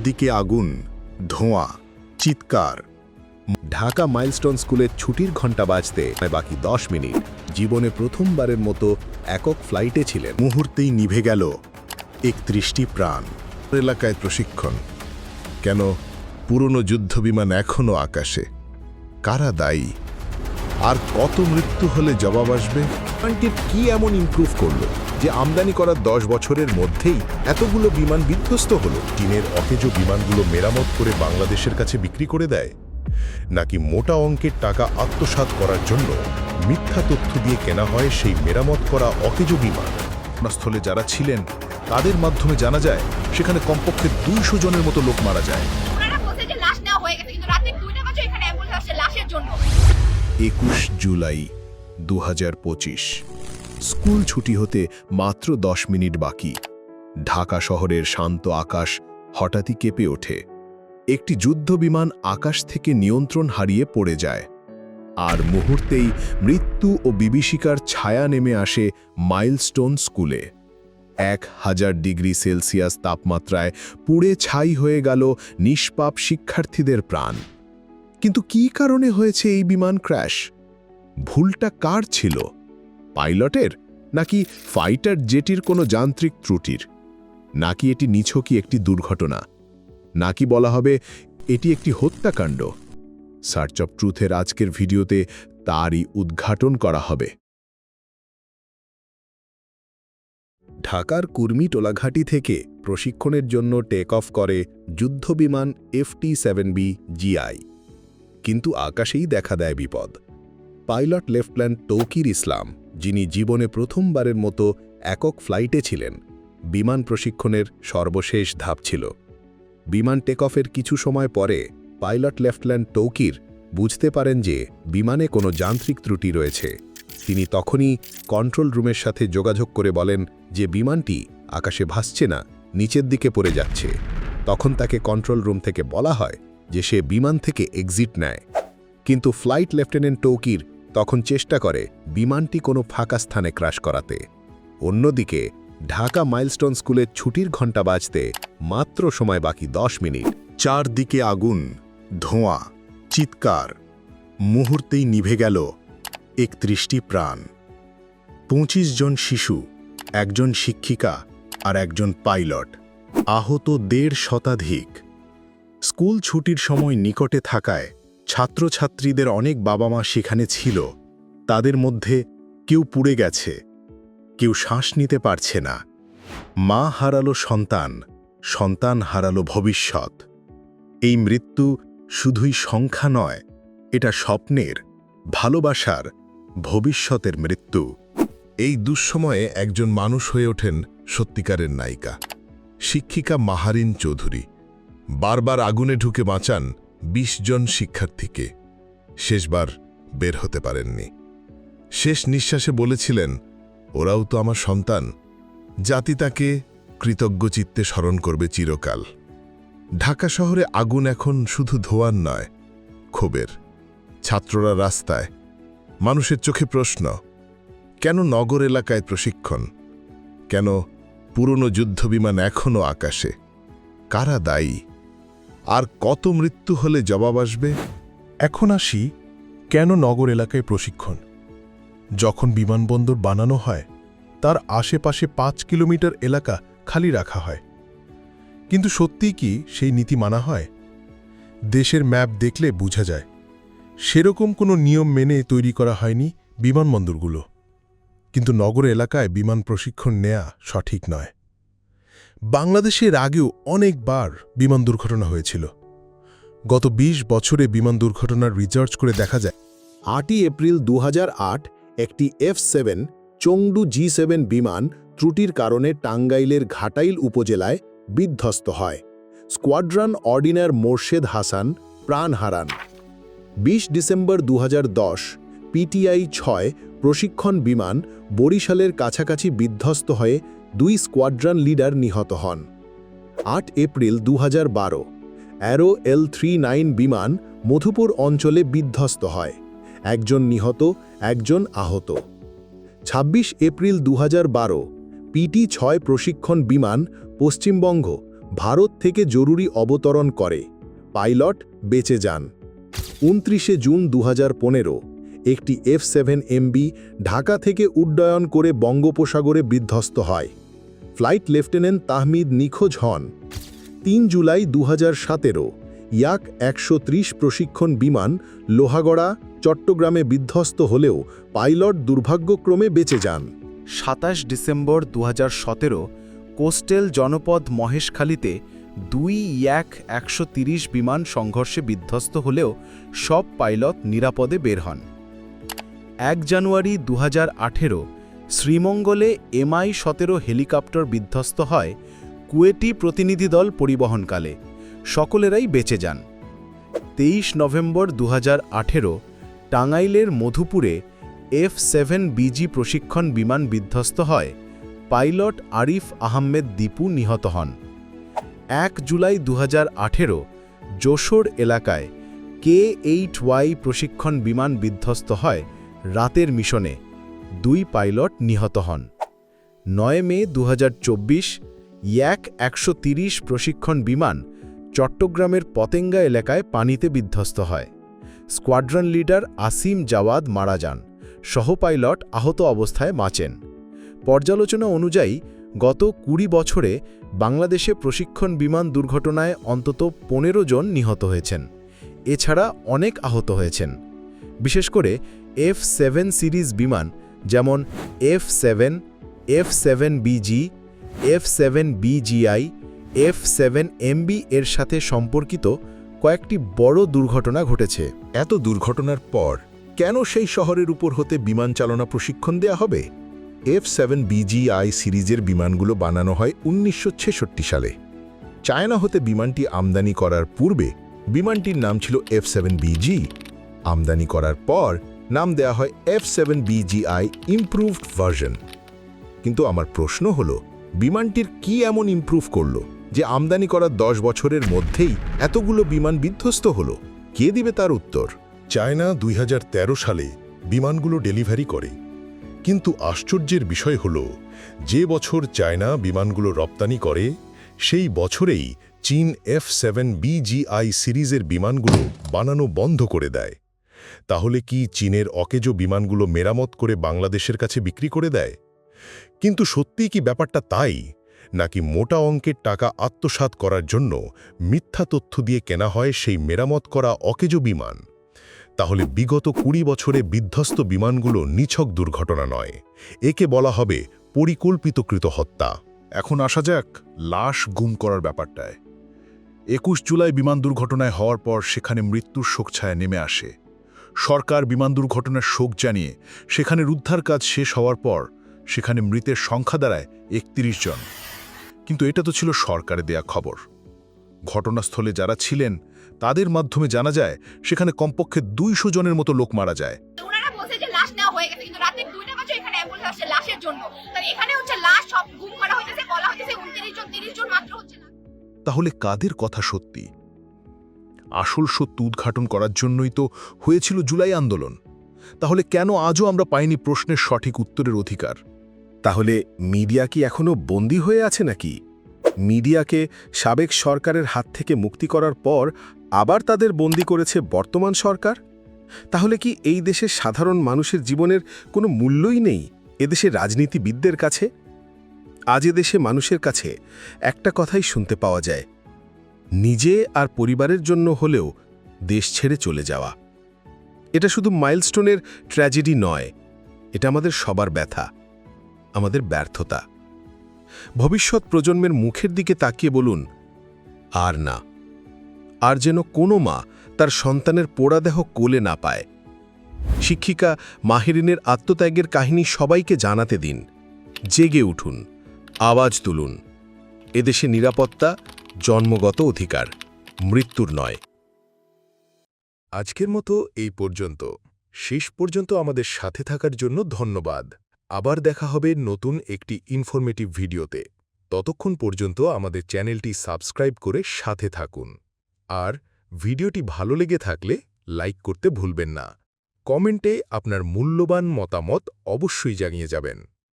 চারদিকে আগুন, ধোঁয়া, চিৎকার। ঢাকা মাইলস্টোন স্কুলের ছুটির ঘণ্টা বাজতে বাকি দশ মিনিট। জীবনে প্রথমবারের মতো একক ফ্লাইটে ছিলেন। মুহূর্তেই নিভে গেল একত্রিশটি প্রাণ। এলাকায় প্রশিক্ষণ। কেন? পুরনো যুদ্ধবিমান এখনও আকাশে। কারা দায়ী? আর কত মৃত্যু হলে জবাব আসবে? কি এমন ইমপ্রুভ করল? যে আমদানি করার দশ বছরের মধ্যেই এতগুলো বিমান বিধ্বস্ত হলো। চীনের অকেজ বিমানগুলো মেরামত করে বাংলাদেশের কাছে বিক্রি করে দেয়। নাকি মোটা অঙ্কের টাকা আত্মসাৎ করার জন্য মিথ্যা তথ্য দিয়ে কেনা হয় সেই মেরামত করা অকেজ বিমান? ঘটনাস্থলে যারা ছিলেন তাদের মাধ্যমে জানা যায় সেখানে কমপক্ষে দুইশো জনের মতো লোক মারা যায়। একুশ জুলাই দু হাজার পঁচিশ। স্কুল ছুটি হতে মাত্র দশ মিনিট বাকি। ঢাকা শহরের শান্ত আকাশ হঠাৎই কেঁপে ওঠে। একটি যুদ্ধবিমান আকাশ থেকে নিয়ন্ত্রণ হারিয়ে পড়ে যায়। আর মুহূর্তেই মৃত্যু ও বিভীষিকার ছায়া নেমে আসে মাইলস্টোন স্কুলে। এক হাজার ডিগ্রি সেলসিয়াস তাপমাত্রায় পুড়ে ছাই হয়ে গেল নিষ্পাপ শিক্ষার্থীদের প্রাণ। কিন্তু কী কারণে হয়েছে এই বিমান ক্র্যাশ? ভুলটা কার ছিল? পাইলটের, নাকি ফাইটার জেটির কোনো যান্ত্রিক ত্রুটির? নাকি এটি নিছকই একটি দুর্ঘটনা? নাকি বলা হবে এটি একটি হত্যাকাণ্ড? সার্চ অফ ট্রুথের আজকের ভিডিওতে তারই উদ্ঘাটন করা হবে। ঢাকার কুর্মি টোলাঘাটি থেকে প্রশিক্ষণের জন্য টেক অফ করে যুদ্ধবিমান এফটি সেভেন বি জিআই। কিন্তু আকাশেই দেখা দেয় বিপদ। পাইলট লেফটেন্যান্ট তৌকির ইসলাম যিনি জীবনে প্রথমবারের মতো একক ফ্লাইটে ছিলেন, বিমান প্রশিক্ষণের সর্বশেষ ধাপ ছিল। বিমান টেকঅফের কিছু সময় পরে পাইলট লেফটেন্যান্ট টৌকির বুঝতে পারেন যে বিমানে কোনো যান্ত্রিক ত্রুটি রয়েছে। তিনি তখনই কন্ট্রোল রুমের সাথে যোগাযোগ করে বলেন যে বিমানটি আকাশে ভাসছে না, নিচের দিকে পড়ে যাচ্ছে। তখন তাকে কন্ট্রোল রুম থেকে বলা হয় যে সে বিমান থেকে এক্সিট নেয়। কিন্তু ফ্লাইট লেফটেন্যান্ট টৌকির তখন চেষ্টা করে বিমানটি কোনো ফাঁকা স্থানে ক্রাশ করাতে। অন্যদিকে, ঢাকা মাইলস্টোন স্কুলের ছুটির ঘণ্টা বাজতে মাত্র সময় বাকি দশ মিনিট। চারদিকে আগুন, ধোঁয়া, চিৎকার, মুহূর্তেই নিভে গেল একত্রিশটি প্রাণ। পঁচিশ জন শিশু, একজন শিক্ষিকা আর একজন পাইলট, আহত দেড় শতাধিক। স্কুল ছুটির সময় নিকটে থাকায় ছাত্রছাত্রীদের অনেক বাবা মা সেখানে ছিল। তাদের মধ্যে কেউ পুড়ে গেছে, কেউ শ্বাস নিতে পারছে না। মা হারালো সন্তান সন্তান হারালো ভবিষ্যৎ। এই মৃত্যু শুধুই সংখ্যা নয়, এটা স্বপ্নের, ভালোবাসার, ভবিষ্যতের মৃত্যু। এই দুঃসময়ে একজন মানুষ হয়ে ওঠেন সত্যিকারের নায়িকা। শিক্ষিকা মাহারিন চৌধুরী। বারবার আগুনে ঢুকে বাঁচান ২০ জন শিক্ষার্থীকে শেষবার বের হতে পারেননি। শেষ নিঃশ্বাসে বলেছিলেন, ওরাও তো আমার সন্তান। জাতি তাকে কৃতজ্ঞ চিত্তে স্মরণ করবে চিরকাল। ঢাকা শহরে আগুন এখন শুধু ধোয়ার নয়, ক্ষোভের। ছাত্ররা রাস্তায়, মানুষের চোখে প্রশ্ন, কেন নগর এলাকায় প্রশিক্ষণ? কেন পুরনো যুদ্ধবিমান এখনও আকাশে? কারা দায়ী? আর কত মৃত্যু হলে জবাব আসবে? এখন আসি, কেন নগর এলাকায় প্রশিক্ষণ? যখন বিমানবন্দর বানানো হয়, তার আশেপাশে পাঁচ কিলোমিটার এলাকা খালি রাখা হয়। কিন্তু সত্যিই কি সেই নীতি মানা হয়? দেশের ম্যাপ দেখলে বোঝা যায়, সেরকম কোনো নিয়ম মেনে তৈরি করা হয়নি বিমানবন্দরগুলো। কিন্তু নগর এলাকায় বিমান প্রশিক্ষণ নেয়া সঠিক নয়। বাংলাদেশের আগেও অনেকবার বিমান দুর্ঘটনা হয়েছিল। গত ২০ বছরে বিমান দুর্ঘটনার রিসার্চ করে দেখা যায়, আটই এপ্রিল দু হাজার আট একটি F seven Chengdu G seven বিমান ত্রুটির কারণে টাঙ্গাইলের ঘাটাইল উপজেলায় বিধ্বস্ত হয়। স্কোয়াড্রান অর্ডিনার মোর্শেদ হাসান প্রাণ হারান। বিশ ডিসেম্বর দু হাজার দশ পিটিআই ছয় প্রশিক্ষণ বিমান বরিশালের কাছাকাছি বিধ্বস্ত হয়ে দুই স্কোয়াড্রন লিডার নিহত হন। আট এপ্রিল দু বারো, অ্যারো এল থ্রি নাইন বিমান মধুপুর অঞ্চলে বিধ্বস্ত হয়। একজন নিহত, একজন আহত। ২৬ এপ্রিল দু বারো, পিটি ছয় প্রশিক্ষণ বিমান পশ্চিমবঙ্গ, ভারত থেকে জরুরি অবতরণ করে। পাইলট বেঁচে যান। উনত্রিশে জুন দু হাজার পনেরো একটি এফ সেভেন এমবি ঢাকা থেকে উড্ডয়ন করে বঙ্গোপসাগরে বিধ্বস্ত হয়। ফ্লাইট লেফটেন্যান্ট তাহমিদ নিখোঁজ হন। তিন জুলাই দু সতেরো, ইয়াক একশো ত্রিশ প্রশিক্ষণ বিমান লোহাগড়া, চট্টগ্রামে বিধ্বস্ত হলেও পাইলট দুর্ভাগ্যক্রমে বেঁচে যান। সাতাশ ডিসেম্বর দু হাজার সতেরো, কোস্টেল জনপদ মহেশখালীতে দুই ইয়াক একশো বিমান সংঘর্ষে বিধ্বস্ত হলেও সব পাইলট নিরাপদে বের হন। এক জানুয়ারি দু হাজার আঠেরো শ্রীমঙ্গলে এমআই সতেরো হেলিকপ্টার বিধ্বস্ত হয় কুয়েটি প্রতিনিধি দল পরিবহনকালে। সকলেরাই বেঁচে যান। তেইশ নভেম্বর দু হাজার আঠেরো টাঙ্গাইলের মধুপুরে এফ সেভেন বিজি প্রশিক্ষণ বিমান বিধ্বস্ত হয়। পাইলট আরিফ আহমেদ দীপু নিহত হন। এক জুলাই দু যশোর এলাকায় কে এইট ওয়াই প্রশিক্ষণ বিমান বিধ্বস্ত হয় রাতের মিশনে দুই পাইলট নিহত হন। নয় মে দু হাজার চব্বিশ ইয়াক একশো প্রশিক্ষণ বিমান চট্টগ্রামের পতেঙ্গা এলাকায় পানিতে বিধ্বস্ত হয়। স্কোয়াড্রন লিডার আসিম জাওয়াদ মারা যান। সহ পাইলট আহত অবস্থায় বাঁচেন। পর্যালোচনা অনুযায়ী গত কুড়ি বছরে বাংলাদেশে প্রশিক্ষণ বিমান দুর্ঘটনায় অন্তত পনেরো জন নিহত হয়েছেন। এছাড়া অনেক আহত হয়েছেন। বিশেষ করে এফ সেভেন সিরিজ বিমান, যেমন F seven F seven BG F seven BGI F seven MB এর সাথে সম্পর্কিত কয়েকটি বড় দুর্ঘটনা ঘটেছে। এত দুর্ঘটনার পর কেন সেই শহরের উপর হতে বিমান চালনা প্রশিক্ষণ দেয়া হবে? এফ সেভেন বিজিআই সিরিজের বিমানগুলো বানানো হয় উনিশশো ছেষট্টি সালে। চায়না হতে বিমানটি আমদানি করার পূর্বে বিমানটির নাম ছিল এফ সেভেন বিজি আমদানি করার পর নাম দেয়া হয় F seven BGI improved version কিন্তু আমার প্রশ্ন হলো, বিমানটির কি এমন ইমপ্রুভ করল যে আমদানি করার দশ বছরের মধ্যেই এতগুলো বিমান বিধ্বস্ত হলো? কে দিবে তার উত্তর? চায়না দুই হাজার তেরো সালে বিমানগুলো ডেলিভারি করে। কিন্তু আশ্চর্যের বিষয় হল, যে বছর চায়না বিমানগুলো রপ্তানি করে, সেই বছরেই চীন এফ সেভেন বিজিআই সিরিজের বিমানগুলো বানানো বন্ধ করে দেয়। তাহলে কি চীনের অকেজো বিমানগুলো মেরামত করে বাংলাদেশের কাছে বিক্রি করে দেয়? কিন্তু সত্যিই কি ব্যাপারটা তাই? নাকি মোটা অঙ্কের টাকা আত্মসাৎ করার জন্য মিথ্যা তথ্য দিয়ে কেনা হয় সেই মেরামত করা অকেজো বিমান? তাহলে বিগত কুড়ি বছরে বিধ্বস্ত বিমানগুলো নিছক দুর্ঘটনা নয়। একে বলা হবে পরিকল্পিতকৃত হত্যা। এখন আসা যাক লাশ গুম করার ব্যাপারটায়। একুশ জুলাই বিমান দুর্ঘটনায় হওয়ার পর সেখানে মৃত্যুর শোকছায়া নেমে আসে। সরকার বিমান দুর্ঘটনার শোক জানিয়ে সেখানে উদ্ধার কাজ শেষ হওয়ার পর সেখানে মৃতের সংখ্যা দাঁড়ায় একত্রিশ জন। কিন্তু এটা তো ছিল সরকারে দেয়া খবর। ঘটনাস্থলে যারা ছিলেন তাদের মাধ্যমে জানা যায় সেখানে কমপক্ষে দুইশো জনের মতো লোক মারা যায়। তাহলে কাদের কথা সত্যি? আসল সত্য উদ্ঘাটন করার জন্যই তো হয়েছিল জুলাই আন্দোলন। তাহলে কেন আজও আমরা পাইনি প্রশ্নের সঠিক উত্তরের অধিকার? তাহলে মিডিয়া কি এখনও বন্দী হয়ে আছে নাকি? মিডিয়াকে সাবেক সরকারের হাত থেকে মুক্তি করার পর আবার তাদের বন্দী করেছে বর্তমান সরকার? তাহলে কি এই দেশের সাধারণ মানুষের জীবনের কোনো মূল্যই নেই এদেশে রাজনীতিবিদদের কাছে? আজ দেশে মানুষের কাছে একটা কথাই শুনতে পাওয়া যায় নিজে আর পরিবারের জন্য হলেও দেশ ছেড়ে চলে যাওয়া। এটা শুধু মাইলস্টোনের ট্র্যাজেডি নয়, এটা আমাদের সবার ব্যথা, আমাদের ব্যর্থতা। ভবিষ্যৎ প্রজন্মের মুখের দিকে তাকিয়ে বলুন, আর না। আর যেন কোনো মা তার সন্তানের পোড়াদেহ কোলে না পায়। শিক্ষিকা মাহিরিনের আত্মত্যাগের কাহিনী সবাইকে জানাতে দিন, জেগে উঠুন, আওয়াজ তুলুন। এদেশে নিরাপত্তা জন্মগত অধিকার, মৃত্যুর নয়। আজকের মতো এই পর্যন্ত। শেষ পর্যন্ত আমাদের সাথে থাকার জন্য ধন্যবাদ। আবার দেখা হবে নতুন একটি ইনফরমেটিভ ভিডিওতে। ততক্ষণ পর্যন্ত আমাদের চ্যানেলটি সাবস্ক্রাইব করে সাথে থাকুন। আর ভিডিওটি ভালো লেগে থাকলে লাইক করতে ভুলবেন না। কমেন্টে আপনার মূল্যবান মতামত অবশ্যই জানিয়ে যাবেন।